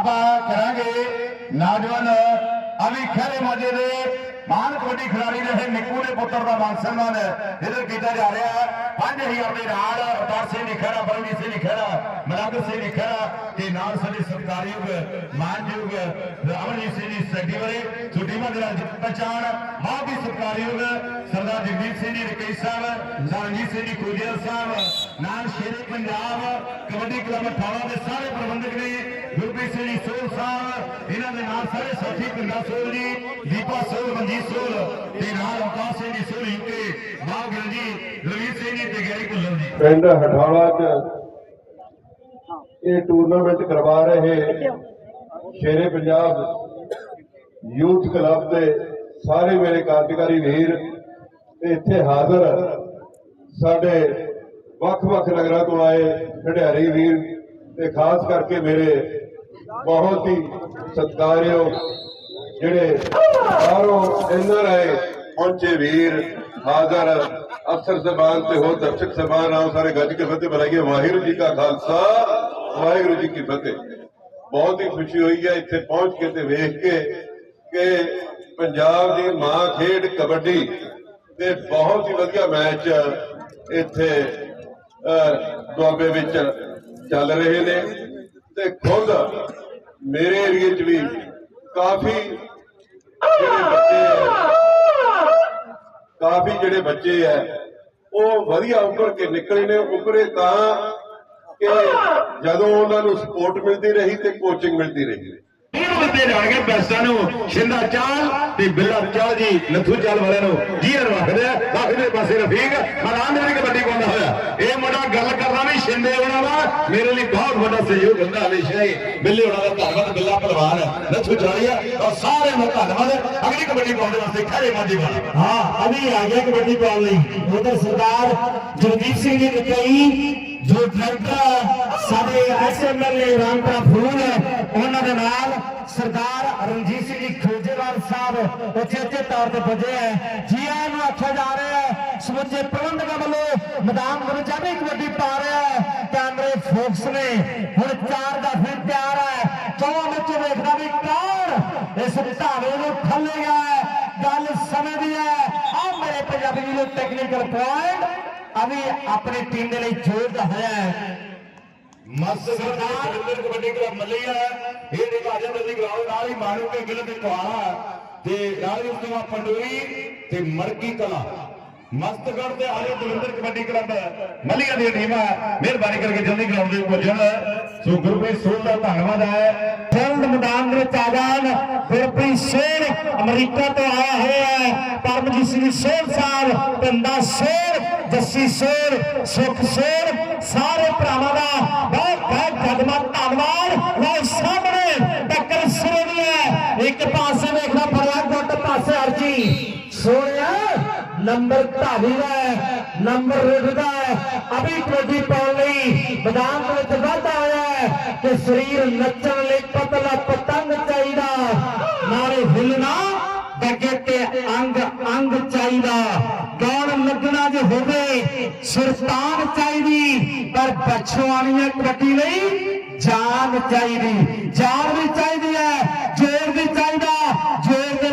ਆਪਾਂ ਕਰਾਂਗੇ ਨੌਜਵਾਨ ਅਵੀ ਖਰੇ ਮਾਜੇ ਦੇ ਮਾਨ ਕਬੱਡੀ ਖਿਡਾਰੀ ਰਹੇ ਨਿੱਕੂ ਦੇ ਪੁੱਤਰ ਦਾ ਮਾਨ ਸਨਮਾਨ ਇਧਰ ਕੀਤਾ ਜਾ ਰਿਹਾ ਹੈ। 5000 ਦੇ ਨਾਲ ਅਵਤਾਰ ਸਿੰਘ ਨਿਖਰਾ ਬਰਮੀ ਸਿੰਘ ਨਿਖਰਾ ਮਲੰਗ ਸਿੰਘ ਨਿਖਰਾ ਤੇ ਨਾਲ ਸਾਡੇ ਸਰਕਾਰੀਯੋਗ ਮਾਨਯੋਗ ਅਮਰਜੀਤ ਸਿੰਘ ਜੀ ਸੈਕਟਰੀ ਛੁੱਟੀ ਦੇ ਨਾਲ ਪਛਾਣ ਬਹੁਤ ਹੀ ਸਰਕਾਰੀਯੋਗ ਸਰਦਾਰ ਜਗਦੀਪ ਸਿੰਘ ਜੀ, ਰਕੇਸ਼ ਸਾਹਿਬ ਸਰਜੀਤ ਸਿੰਘ ਜੀ ਖੁਜੀਆ ਸਾਹਿਬ, ਨਾਲ ਸ਼ੇਰੇ ਪੰਜਾਬ ਕਬੱਡੀ ਕਲੱਬ ਠਾਣਾ ਦੇ ਸਾਰੇ ਪ੍ਰਬੰਧਕ ਨੇ ਗੁਰਪ੍ਰੀਤ ਸਿੰਘ ਜੀ ਸੋਲ ਸਾਹਿਬ ਇਹਨਾਂ ਦੇ ਨਾਲ ਸਾਰੇ ਸਾਥੀ ਪਿੰਡਾ ਸੋਲ ਜੀ, ਦੀਪਾ ਸੋਲ, ਮਨਜੀਤ ਸੋਲ ਤੇ ਨਾਲ ਅਵਤਾਰ ਸਿੰਘ ਜੀ ਸੋਲ ਯੂਕੇ ਬਾਗਲ ਜੀ, ਰਵੀਰ ਸਿੰਘ ਜੀ ਤੇ ਗੈਰੀ ਕੁੱਲਰ ਜੀ। ਪਿੰਡ ਹਠਾਲਾ 'ਚ ਇਹ ਟੂਰਨਾਮੈਂਟ ਕਰਵਾ ਰਹੇ ਸ਼ੇਰੇ ਪੰਜਾਬ ਯੂਥ ਕਲੱਬ ਦੇ ਸਾਰੇ ਮੇਰੇ ਕਾਰਜਕਾਰੀ ਵੀਰ ਤੇ ਇੱਥੇ ਹਾਜ਼ਰ ਸਾਡੇ ਵੱਖ-ਵੱਖ ਨਗਰਾਂ ਤੋਂ ਆਏ ਖਿਡਾਰੀ ਵੀਰ ਤੇ ਖਾਸ ਕਰਕੇ ਮੇਰੇ ਬਹੁਤ ਹੀ ਸਤਿਕਾਰਯੋਗ ਜਿਹੜੇ ਬਾਹਰੋਂ ਐਨਆਰਆਈ ਪਹੁੰਚੇ ਵੀਰ, ਹਾਜ਼ਰ ਅਫਸਰ ਜ਼ਬਾਨ ਤੇ ਹੋਰ ਦਰਸ਼ਕ ਜ਼ਬਾਨ ਆਓ ਸਾਰੇ ਗੱਜ ਕੇ ਫਤਿਹ ਬੁਲਾਈਏ। ਵਾਹਿਗੁਰੂ ਜੀ ਕਾ ਖਾਲਸਾ, ਵਾਹਿਗੁਰੂ ਜੀ ਕੀ ਫਤਿਹ। ਬਹੁਤ ਹੀ ਖੁਸ਼ੀ ਹੋਈ ਹੈ ਇੱਥੇ ਪਹੁੰਚ ਕੇ ਤੇ ਵੇਖ ਕੇ ਕਿ ਪੰਜਾਬ ਦੀ ਮਾਂ ਖੇਡ ਕਬੱਡੀ ਤੇ ਬਹੁਤ ਹੀ ਵਧੀਆ ਮੈਚ ਇੱਥੇ ਦੁਆਬੇ ਵਿੱਚ ਚੱਲ ਰਹੇ ਨੇ ਤੇ ਖੁਦ ਮੇਰੇ ਏਰੀਏ 'ਚ ਵੀ ਕਾਫੀ ਜਿਹੜੇ ਬੱਚੇ ਆ ਕਾਫੀ ਜਿਹੜੇ ਬੱਚੇ ਆ ਉਹ ਵਧੀਆ ਉੱਪਰ ਕੇ ਨਿਕਲੇ ਨੇ ਉੱਪਰੇ ਤਾਂ ਕਿ ਜਦੋਂ ਉਹਨਾਂ ਨੂੰ ਸਪੋਰਟ ਮਿਲਦੀ ਰਹੀ ਤੇ ਕੋਚਿੰਗ ਮਿਲਦੀ ਰਹੀ। ਇਹ ਬੰਦੇ ਜਾਣਗੇ ਬੈਸਟਾਂ ਨੂੰ ਸ਼ਿੰਦਾ ਚਾਲ ਤੇ ਬਿੱਲਾ ਚਾਲ ਜੀ ਨੱਥੂ ਚਾਲ ਵਾਲਿਆਂ ਨੂੰ। ਜੀ ਰੱਖਦੇ ਆ ਬਾਕੀ ਦੇ ਪਾਸੇ ਰਫੀਕ ਮੈਦਾਨ ਦੇ ਵਿੱਚ ਕਬੱਡੀ ਪਾਉਂਦਾ ਹੋਇਆ। ਕਰਦਾ ਵੀ ਸ਼ਿੰਦੇ ਹੋਣਾ ਵਾ ਮੇਰੇ ਲਈ ਬਹੁਤ ਵੱਡਾ ਸਹਿਯੋਗ ਹੁੰਦਾ ਹਮੇਸ਼ਾ ਹੀ। ਬਿੱਲੇ ਹੋਣਾ ਦਾ ਧੰਨਵਾਦ ਬਿੱਲਾ ਪਹਿਲਵਾਨ ਨੱਥੂ ਚਾਲੀਆ ਔਰ ਸਾਰਿਆਂ ਦਾ ਧੰਨਵਾਦ ਅਗਲੀ ਕਬੱਡੀ ਪਾਉਣ ਦੇ ਵਾਸਤੇ ਖੜੇ ਮਾਝੀ ਵਾਲਾ। ਹਾਂ, ਅਭੀ ਆ ਗਿਆ ਕਬੱਡੀ ਪਾਉਣ ਲਈ। ਉਧਰ ਸਰਦਾਰ ਜਗਦੀਪ ਸਿੰਘ ਜੀ ਨਿਕਈ ਸਾਡੇ ਐਸਐਮਐਲਏ ਰਾਮਪੁਰਾ ਫੂਲ ਉਹਨਾਂ ਦੇ ਨਾਲ ਸਰਦਾਰ ਰਣਜੀਤ ਸਿੰਘ ਜੀ ਖੋਜੇਵਾਲ ਸਾਹਿਬ ਉਚੇਚੇ ਤੌਰ ਤੇ ਪੁੱਜੇ ਹੈ। ਜੀ ਨੂੰ ਆਖਿਆ ਜਾ ਰਿਹਾ ਹੈ, ਸਮੁੱਚੇ ਪ੍ਰਬੰਧਕਾਂ ਵੱਲੋਂ ਮੈਦਾਨ ਵਿੱਚ ਵੀ ਕਬੱਡੀ ਪਾ ਰਿਹਾ ਨੇ ਹੁਣ ਚਾਰ ਦਾ ਫਿਰ ਤਿਆਰ ਹੈ। ਚੌਵਾਂ ਵਿੱਚ ਵੇਖਦਾ ਵੀ ਕੌਣ ਇਸ ਢਾਵੇ ਨੂੰ ਠੱਲੇਗਾ ਗੱਲ ਸਮੇਂ ਦੀ ਹੈ। ਆ ਮੇਰੇ ਪੰਜਾਬੀ ਵੀਰੋ ਟੈਕਨੀਕਲ ਪੁਆਇੰਟ ਅਭੀ ਆਪਣੀ ਟੀਮ ਦੇ ਲਈ ਜੋੜਦਾ ਹੋਇਆ ਹੈ। ਮਸਤ ਸਰਦਾਰ ਜਲੰਧਰ ਕਬੱਡੀ ਕਲੱਬ ਮੱਲੀਆ ਇਹ ਵਿਭਾਜਨ ਦੀ ਗਰਾਊਂਡ ਨਾਲ ਹੀ ਮਾਨੂ ਕੇ ਗਿਲ ਤੇ ਕੁਆਲਾ ਤੇ ਨਾਲ ਹੀ ਉਸ ਤੋਂ ਪੰਡੋਰੀ ਤੇ ਮਰਕੀ ਕਲਾ। ਮਸਤਗੜ ਤੇ ਆਲੇ ਜਲੰਧਰ ਕਬੱਡੀ ਕਲੱਬ ਮੱਲੀਆ ਦੀ ਟੀਮ ਮਿਹਰਬਾਨੀ ਕਰਕੇ ਜਲਦੀ ਗਰਾਊਂਡ ਦੇ ਪਹੁੰਚਣ ਸੋ ਗੁਰਪ੍ਰੀਤ ਸੋਲ ਦਾ ਧੰਨਵਾਦ ਹੈ। ਫਿਲਡ ਮੈਦਾਨ ਦੇ ਵਿੱਚ ਆ ਜਾਣ ਗੁਰਪ੍ਰੀਤ ਸਿੰਘ ਅਮਰੀਕਾ ਤੋਂ ਆਇਆ ਹੋਇਆ ਹੈ। ਪਰਮਜੀਤ ਸਿੰਘ ਸੋਲ ਸਾਹਿਬ, ਪਿੰਡਾ ਸੋਲ ਜੱਸੀ ਸੋਲ ਸੁਖ ਸੋਲ ਸਾਰੇ ਭਰਾਵਾਂ ਦਾ ਬਹੁਤ ਬਹੁਤ ਜਗਮਾ ਧੰਨਵਾਦ ਲਓ ਸਾਹਮਣੇ ਟੱਕਰ ਸਿਰੇ ਦੀ ਹੈ ਇੱਕ ਪਾਸੇ ਵੇਖਦਾ ਫਰਿਆ ਗੁੱਟ ਪਾਸੇ ਅਰਜੀ ਸੋਹਣਿਆ ਨੰਬਰ ਢਾਲੀ ਦਾ ਹੈ, ਨੰਬਰ ਰਿੜਦਾ ਹੈ। ਅਭੀ ਕਬੱਡੀ ਪਾਉਣ ਲਈ ਮੈਦਾਨ ਦੇ ਵਿੱਚ ਵਾਧਾ ਹੋਇਆ ਹੈ ਕਿ ਸਰੀਰ ਨੱਚਣ ਲਈ ਪਤਲਾ ਪਤੰਗ ਚਾਹੀਦਾ। ਨਾਲੇ ਹਿੱਲਣਾ ਗੱਗੇ ਤੇ ਅੰਗ ਅੰਗ ਚਾਹੀਦਾ। ਗਾਉਣ ਲੱਗਣਾ ਜੇ ਹੋਵੇ, ਸੁਰਤਾਨ ਚਾਹੀਦੀ, ਪਰ ਬਛਵਾਨੀਆਂ ਕਬੱਡੀ ਲਈ ਜਾਨ ਚਾਹੀਦੀ। ਜਾਨ ਵੀ ਚਾਹੀਦੀ ਹੈ ਜੋਰ ਵੀ ਚਾਹੀਦਾ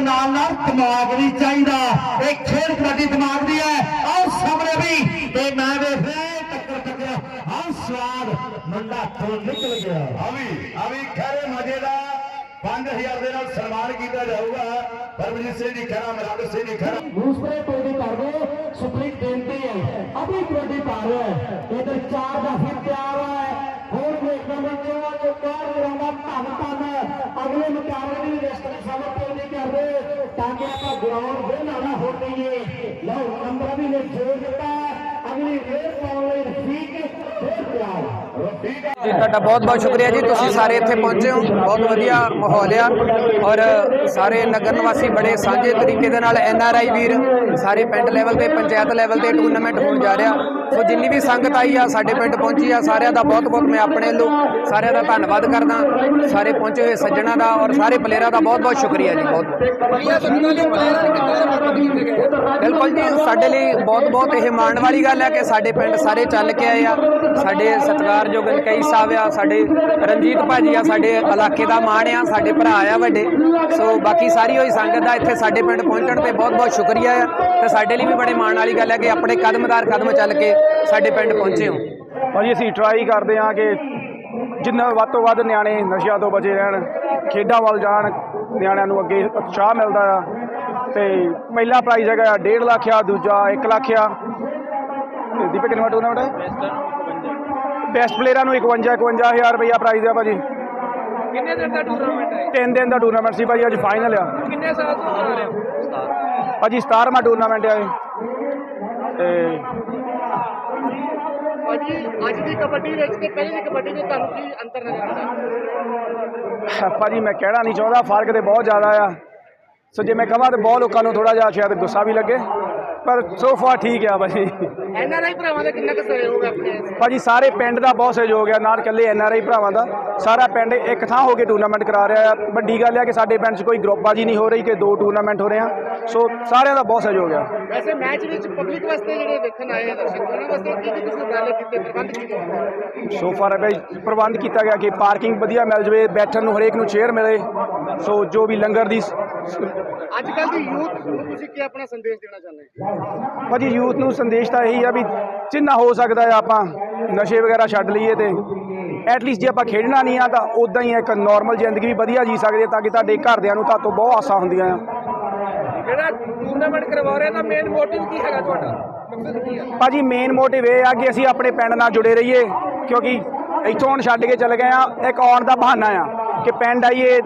ਨਾਲ ਨਾਲ ਦਿਮਾਗ ਵੀ ਚਾਹੀਦਾ। ਇਹ ਖੇਡ ਕਬੱਡੀ ਦਿਮਾਗ ਦੀ ਹੈ। ਆਹ ਸਾਹਮਣੇ ਵੀ। ਤੇ ਮੈਂ ਵੇਖ ਟੱਕਰ ਟੱਕਰ। ਆਹ ਸਵਾਦ ਮੁੰਡਾ ਤੋਂ ਨਿਕਲ ਗਿਆ। ਅਵੀ ਅਵੀ ਖਰੇ ਮਜੇ ਦਾ 5000 ਦੇ ਨਾਲ ਸਨਮਾਨ ਕੀਤਾ ਜਾਊਗਾ। ਪਰਮਜੀਤ ਸਿੰਘ ਜੀ ਖਰਾ ਮਰਾਦ ਸਿੰਘ ਜੀ ਖਰਾ। ਦੂਸਰੇ ਟੋਲੀ ਕਰ ਦੋ। ਸਪਲਿਟ ਬੇਨਤੀ ਹੈ। ਅਭੀ ਕਬੱਡੀ ਪਾ ਰਿਹਾ ਹੈ। ਇਧਰ ਚਾਰ ਦਾ ਫਿਰ ਤਿਆਰ ਹੈ। ਹੋਰ ਵੇਖਣਾ ਬੱਚਿਆਂ ਜੋ ਧੰਨ ਧੰਨ ਅਗਲੇ ਮੁਕਾਬਲੇ ਦੀ ਲਿਸਟ ਵਿੱਚ ਸਭ ਪੇਸ਼ ਕਰ ਤਾਂ ਕਿ ਆਪਾਂ ਗਰਾਊਂਡ ਵਿਹਲਾ ਨਾ ਹੋ ਜਾਈਏ ਲਓ ਨੰਬਰ ਵੀ ਨੇ ਜੋੜ ਦਿੱਤਾ। ਅਗਲੀ ਰੇਸ ਪਾਉਣ ਲਈ ਰਫੀਕ ਜੀ, ਤੁਹਾਡਾ ਬਹੁਤ ਬਹੁਤ ਸ਼ੁਕਰੀਆ ਜੀ। ਤੁਸੀਂ ਸਾਰੇ ਇੱਥੇ ਪਹੁੰਚੇ ਹੋ। ਬਹੁਤ ਵਧੀਆ ਮਾਹੌਲ ਆ। ਔਰ ਸਾਰੇ ਨਗਰ ਨਿਵਾਸੀ ਬੜੇ ਸਾਂਝੇ ਤਰੀਕੇ ਦੇ ਨਾਲ ਐਨ ਆਰ ਆਈ ਵੀਰ ਸਾਰੇ ਪਿੰਡ ਲੈਵਲ ਤੇ, ਪੰਚਾਇਤ ਲੈਵਲ ਤੇ ਟੂਰਨਾਮੈਂਟ ਹੋਣ ਜਾ ਰਿਹਾ। ਸੋ ਜਿੰਨੀ ਵੀ ਸੰਗਤ ਆਈ ਆ, ਸਾਡੇ ਪਿੰਡ ਪਹੁੰਚੀ ਆ, ਸਾਰਿਆਂ ਦਾ ਬਹੁਤ ਬਹੁਤ ਮੈਂ ਆਪਣੇ ਵੱਲੋਂ ਸਾਰਿਆਂ ਦਾ ਧੰਨਵਾਦ ਕਰਦਾ। ਸਾਰੇ ਪਹੁੰਚੇ ਹੋਏ ਸੱਜਣਾ ਦਾ ਔਰ ਸਾਰੇ ਪਲੇਅਰਾਂ ਦਾ ਬਹੁਤ ਬਹੁਤ ਸ਼ੁਕਰੀਆ ਜੀ ਬਹੁਤ। ਬਿਲਕੁਲ ਜੀ, ਸਾਡੇ ਲਈ ਬਹੁਤ ਬਹੁਤ ਇਹ ਮਾਣ ਵਾਲੀ ਗੱਲ ਹੈ ਕਿ ਸਾਡੇ ਪਿੰਡ ਸਾਰੇ ਚੱਲ ਕੇ ਆਏ ਆ। ਸਾਡੇ ਸਤਿਕਾਰਯੋਗ ਕਈ ਸਾਹਿਬ ਆ, ਸਾਡੇ ਰਣਜੀਤ ਭਾਜੀ ਆ, ਸਾਡੇ ਇਲਾਕੇ ਦਾ ਮਾਣ ਆ, ਸਾਡੇ ਭਰਾ ਆ ਵੱਡੇ। ਸੋ ਬਾਕੀ ਸਾਰੀ ਹੋਈ ਸੰਗਤ ਦਾ ਇੱਥੇ ਸਾਡੇ ਪਿੰਡ ਪਹੁੰਚਣ ਤੇ ਬਹੁਤ ਬਹੁਤ ਸ਼ੁਕਰੀਆ ਆ। ਤੇ ਸਾਡੇ ਲਈ ਵੀ ਬੜੇ ਮਾਣ ਵਾਲੀ ਗੱਲ ਹੈ ਕਿ ਆਪਣੇ ਕਦਮਦਾਰ ਕਦਮ ਚੱਲ ਕੇ ਸਾਡੇ ਪਿੰਡ ਪਹੁੰਚੇ ਹੋ। ਭਾਜੀ, ਅਸੀਂ ਟਰਾਈ ਕਰਦੇ ਹਾਂ ਕਿ ਜਿੰਨਾ ਵੱਧ ਤੋਂ ਵੱਧ ਨਿਆਣੇ ਨਸ਼ਿਆਂ ਤੋਂ ਬਚੇ ਰਹਿਣ, ਖੇਡਾਂ ਵੱਲ ਜਾਣ, ਨਿਆਣਿਆਂ ਨੂੰ ਅੱਗੇ ਉਤਸ਼ਾਹ ਮਿਲਦਾ ਆ। ਤੇ ਪਹਿਲਾ ਪ੍ਰਾਈਜ਼ ਹੈਗਾ 1.5 ਲੱਖ ਆ, ਦੂਜਾ 1 ਲੱਖ ਆ। ਦੀਪਕ ਕਿੰਨਾ ਟੂਰਨਾਮੈਂਟ ਹੈ ਬੈਸਟ ਪਲੇਅਰਾਂ ਨੂੰ 51 51000 ਰੁਪਇਆ ਪ੍ਰਾਈਜ਼ ਆ ਭਾਜੀ। ਕਿੰਨੇ ਦਿਨ ਦਾ ਟੂਰਨਾਮੈਂਟ ਹੈ ਤਿੰਨ ਦਿਨ ਦਾ ਟੂਰਨਾਮੈਂਟ ਸੀ ਭਾਜੀ ਅੱਜ ਫਾਈਨਲ ਆ। ਕਿੰਨੇ ਸਾਲ ਤੋਂ ਕਰਾ ਰਹੇ ਹੋ? ਭਾਜੀ 17ਵਾਂ ਟੂਰਨਾਮੈਂਟ ਆ ਇਹ। ਤੇ ਭਾਜੀ ਅੱਜ ਦੀ ਕਬੱਡੀ ਵਿੱਚ ਤੇ ਪਹਿਲੇ ਦੀ ਕਬੱਡੀ ਵਿੱਚ ਤੁਹਾਨੂੰ ਕੀ ਅੰਤਰ ਨਜ਼ਰ ਆਉਂਦਾ? ਭਾਜੀ ਮੈਂ ਕਹਿਣਾ ਨਹੀਂ ਚਾਹੁੰਦਾ ਫ਼ਰਕ ਤੇ ਬਹੁਤ ਜ਼ਿਆਦਾ ਆ। ਸੋ ਜੇ ਮੈਂ ਕਹਾਂ ਤੇ ਬਹੁਤ ਲੋਕਾਂ ਨੂੰ ਥੋੜਾ ਜਿਹਾ ਸ਼ਾਇਦ ਗੁੱਸਾ ਵੀ ਲੱਗੇ। ਪਰ ਸੋ ਫਾਰ ਠੀਕ ਆ ਭਾਜੀ। ਐਨ ਆਰ ਆਈ ਭਰਾਵਾਂ ਦਾ ਕਿੰਨਾ ਕੁ ਸਹਿਯੋਗ ਹੈ ਆਪਣੇ ਭਾਜੀ ਸਾਰੇ ਪਿੰਡ ਦਾ ਬਹੁਤ ਸਹਿਯੋਗ ਆ। ਨਾਲ ਇਕੱਲੇ ਐਨ ਆਰ ਆਈ ਭਰਾਵਾਂ ਦਾ। ਸਾਰਾ ਪਿੰਡ ਇੱਕ ਥਾਂ ਹੋ ਕੇ ਟੂਰਨਾਮੈਂਟ ਕਰਾ ਰਿਹਾ ਆ। ਵੱਡੀ ਗੱਲ ਆ ਕਿ ਸਾਡੇ ਪਿੰਡ 'ਚ ਕੋਈ ਗਰੁੱਪਬਾਜੀ ਨਹੀਂ ਹੋ ਰਹੀ ਕਿ ਦੋ ਟੂਰਨਾਮੈਂਟ ਹੋ ਰਹੇ ਆ। ਸੋ ਸਾਰਿਆਂ ਦਾ ਬਹੁਤ ਸਹਿਯੋਗ ਆ। ਵੈਸੇ ਮੈਚ ਵਿੱਚ ਪਬਲਿਕ ਵਾਸਤੇ ਜਿਹੜੇ ਦੇਖਣ ਆਏ ਆ ਦਰਸ਼ਕ ਉਹਨਾਂ ਵਾਸਤੇ ਕੀ ਕੀ ਤੁਸੀਂ ਉਪਰਾਲੇ ਕੀਤੇ ਪ੍ਰਬੰਧ ਕੀਤੇ? ਸੋ ਫਾਰ ਭਾਈ ਪ੍ਰਬੰਧ ਕੀਤਾ ਗਿਆ ਕਿ ਪਾਰਕਿੰਗ ਵਧੀਆ ਮਿਲ ਜਵੇ ਬੈਠਣ ਨੂੰ ਹਰੇਕ ਨੂੰ ਚੇਅਰ ਮਿਲੇ। ਸੋ ਜੋ ਵੀ ਲੰਗਰ ਦੀ ਅੱਜ ਕੱਲ ਦੀ ਯੂਥ ਨੂੰ ਤੁਸੀਂ ਕੀ ਆਪਣਾ ਸੰਦੇਸ਼ ਦੇਣਾ ਚਾਹੁੰਦੇ ਹੋ? ਭਾਜੀ ਯੂਥ ਨੂੰ ਸੰਦੇਸ਼ ਤਾਂ ਇਹੀ ਆ ਵੀ ਜਿੰਨਾ ਹੋ ਸਕਦਾ ਹੈ ਆਪਾਂ ਨਸ਼ੇ ਵਗੈਰਾ ਛੱਡ ਲਈਏ ਤੇ ਐਟਲੀਸਟ ਜੇ ਆਪਾਂ ਖੇਡਣਾ ਨਹੀਂ ਆ ਤਾਂ ਉਦਾਂ ਹੀ ਇੱਕ ਨਾਰਮਲ ਜ਼ਿੰਦਗੀ ਵੀ ਵਧੀਆ ਜੀ ਸਕਦੇ ਆ ਤਾਂ ਕਿ ਤੁਹਾਡੇ ਘਰਦਿਆਂ ਨੂੰ ਤੁਹਾਡੇ ਤੋਂ ਬਹੁਤ ਆਸਾਂ ਹੁੰਦੀਆਂ ਆ। ਜਿਹੜਾ ਟੂਰਨਾਮੈਂਟ ਕਰਵਾ ਰਿਹਾ ਤਾਂ ਮੇਨ ਮੋਟਿਵ ਕੀ ਹੈਗਾ ਤੁਹਾਡਾ? ਮਕਸਦ ਕੀ ਹੈ ਭਾਜੀ ਮੇਨ ਮੋਟਿਵ ਇਹ ਆ ਕਿ ਅਸੀਂ ਆਪਣੇ ਪਿੰਡ ਨਾਲ ਜੁੜੇ ਰਹੀਏ ਕਿਉਂਕਿ ਇੱਥੋਂ ਹੁਣ ਛੱਡ ਕੇ ਚੱਲ ਗਏ ਆ ਇੱਕ ਆਉਣ ਦਾ ਬਹਾਨਾ ਆ ਕਿ ਪਿੰਡ ਆਈਏ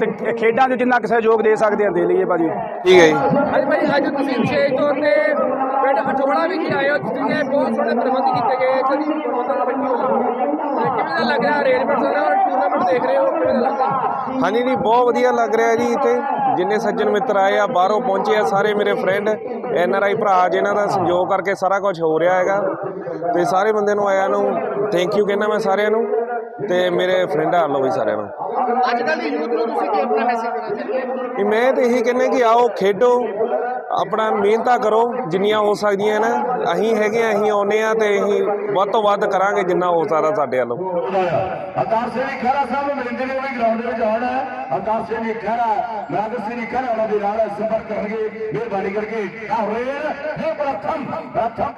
ਤੇ ਖੇਡਾਂ 'ਚ ਜਿੰਨਾ ਕੁ ਸਹਿਯੋਗ ਦੇ ਸਕਦੇ ਆ ਦੇ ਲਈਏ ਭਾਜੀ। ਠੀਕ ਹੈ ਜੀ। ਹਾਂਜੀ ਭਾਈ ਅੱਜ ਤੁਸੀਂ ਵਿਸ਼ੇਸ਼ ਤੌਰ ਤੇ ਪਿੰਡ ਅਠੋੜਾ ਵਿਖੇ ਆਏ ਹੋ ਜਿੱਥੇ ਬਹੁਤ ਸੋਹਣੇ ਪ੍ਰਬੰਧ ਕੀਤੇ ਗਏ ਇੱਥੇ ਦੀ ਪ੍ਰਬੰਧਨ ਵੱਲੋਂ ਤੇ ਕਿਵੇਂ ਦਾ ਲੱਗ ਰਿਹਾ ਅਰੇਂਜਮੈਂਟ ਸਾਰਾ ਔਰ ਟੂਰਨਾਮੈਂਟ ਦੇਖ ਰਹੇ ਹੋ ਕਿਵੇਂ ਦਾ ਲੱਗ ਰਿਹਾ? ਹਾਂਜੀ ਨਹੀਂ ਬਹੁਤ ਵਧੀਆ ਲੱਗ ਰਿਹਾ ਜੀ ਇੱਥੇ। ਜਿੰਨੇ ਸੱਜਣ ਮਿੱਤਰ ਆਏ ਆ ਬਾਹਰੋਂ ਪਹੁੰਚੇ ਆ ਸਾਰੇ ਮੇਰੇ ਫਰੈਂਡ ਐਨ ਆਰ ਆਈ ਭਰਾ ਜਿਨ੍ਹਾਂ ਦਾ ਸੰਯੋਗ ਕਰਕੇ ਸਾਰਾ ਕੁਝ ਹੋ ਰਿਹਾ ਹੈਗਾ। ਤੇ ਸਾਰੇ ਬੰਦੇ ਨੂੰ ਆਇਆਂ ਨੂੰ ਥੈਂਕ ਯੂ ਕਹਿੰਦਾ ਮੈਂ ਸਾਰਿਆਂ ਨੂੰ। ਤੇ ਮੇਰੇ ਫਰੈਂਡਾਂ ਵੱਲੋਂ ਵੀ ਸਾਰਿਆਂ ਨੂੰ। ਅੱਜ ਕੱਲ ਦੀ ਯੂਥ ਨੂੰ ਤੁਸੀਂ ਕੀ ਆਪਣਾ ਮੈਸੇਜ ਦੇਣਾ ਚਾਹੁੰਦੇ ਹੋ? ਕਿ ਮੈਂ ਤੇ ਇਹੀ ਕਹਿੰਦਾ ਕਿ ਆਓ ਖੇਡੋ ਆਪਣਾ ਮਿਹਨਤਾਂ ਕਰੋ ਜਿੰਨੀਆਂ ਹੋ ਸਕਦੀਆਂ ਨੇ ਅਸੀਂ ਹੈਗੇ ਆ ਅਸੀਂ ਆਉਨੇ ਆ ਤੇ ਅਸੀਂ ਵੱਧ ਤੋਂ ਵੱਧ ਕਰਾਂਗੇ ਜਿੰਨਾ ਹੋ ਸਕਦਾ ਸਾਡੇ ਵੱਲੋਂ। ਅਕਾਰ ਸਿੰਘ ਖਹਿਰਾ ਸਾਹਿਬ ਨੂੰ ਮਿਲਦੇ ਨੇ ਉਹ ਵੀ ਗਰਾਊਂਡ ਦੇ ਵਿੱਚ ਆਉਣਾ ਹੈ। ਅਕਾਰ ਸਿੰਘ ਖਹਿਰਾ ਨਾਗਰ ਸਿੰਘ ਖਹਿਰਾ ਉਹਨਾਂ ਦੇ ਨਾਲ ਸੰਪਰਕ ਕਰਨਗੇ। ਮਿਹਰਬਾਨੀ ਕਰਕੇ ਆ ਹੋਏ ਇਹ ਪ੍ਰਥਮ ਪ੍ਰਥਮ